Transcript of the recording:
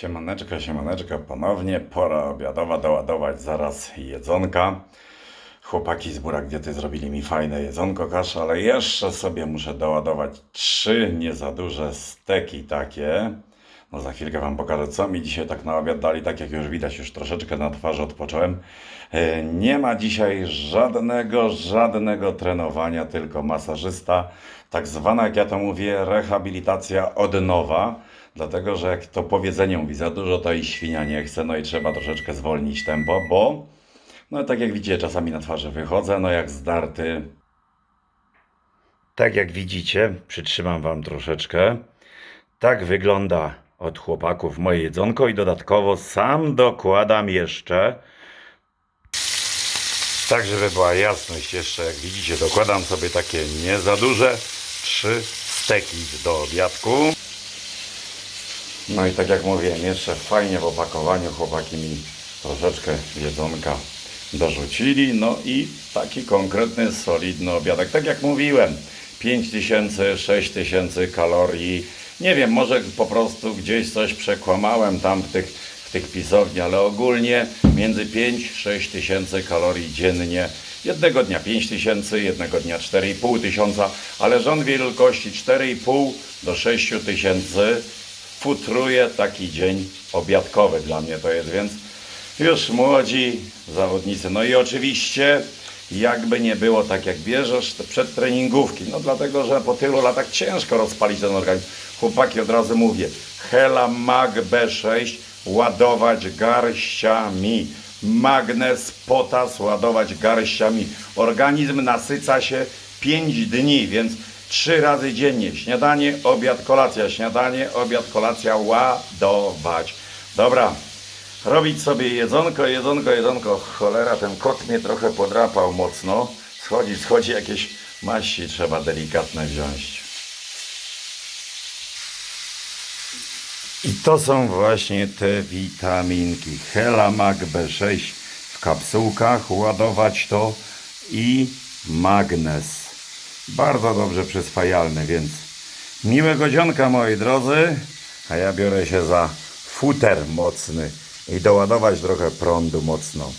Siemaneczka, siemaneczka, ponownie pora obiadowa, doładować zaraz jedzonka. Chłopaki z Burak Diety zrobili mi fajne jedzonko kasz, ale jeszcze sobie muszę doładować trzy nie za duże steki takie. No za chwilkę Wam pokażę, co mi dzisiaj tak na obiad dali, tak jak już widać, już troszeczkę na twarzy odpocząłem. E, Nie ma dzisiaj żadnego, żadnego trenowania, tylko masażysta, tak zwana, jak ja to mówię, rehabilitacja od nowa. Dlatego, że jak to powiedzenie mówi, za dużo to i świnia nie chce, no i trzeba troszeczkę zwolnić tempo, bo no tak jak widzicie, czasami na twarzy wychodzę, no jak zdarty. Tak jak widzicie, przytrzymam Wam troszeczkę. Tak wygląda od chłopaków moje jedzonko i dodatkowo sam dokładam jeszcze. Tak, żeby była jasność jeszcze, jak widzicie, dokładam sobie takie nie za duże trzy steki do obiadku. No i tak jak mówiłem, jeszcze fajnie w opakowaniu chłopaki mi troszeczkę jedzonka dorzucili. No i taki konkretny, solidny obiadek. Tak jak mówiłem, 5000, 6000 kalorii. Nie wiem, może po prostu gdzieś coś przekłamałem tam w tych, w tych pisowni, ale ogólnie między 5-6 tysięcy kalorii dziennie. Jednego dnia 5 tysięcy, jednego dnia 4,5 tysiąca, ale rząd wielkości 4,5 do 6 tysięcy futruje taki dzień obiadkowy dla mnie to jest, więc już młodzi zawodnicy. No i oczywiście, jakby nie było tak jak bierzesz te przedtreningówki, no dlatego, że po tylu latach ciężko rozpalić ten organizm. Chłopaki, od razu mówię, Hela Mag B6 ładować garściami. Magnez, potas ładować garściami. Organizm nasyca się 5 dni, więc trzy razy dziennie. Śniadanie, obiad, kolacja. Śniadanie, obiad, kolacja ładować. Dobra, robić sobie jedzonko, jedzonko, jedzonko. Cholera, ten kot mnie trochę podrapał mocno. Schodzi, schodzi, jakieś maści trzeba delikatne wziąć. I to są właśnie te witaminki. Helamag B6 w kapsułkach, ładować to i magnez. Bardzo dobrze przyswajalny, więc miłego dzionka moi drodzy, a ja biorę się za futer mocny i doładować trochę prądu mocno.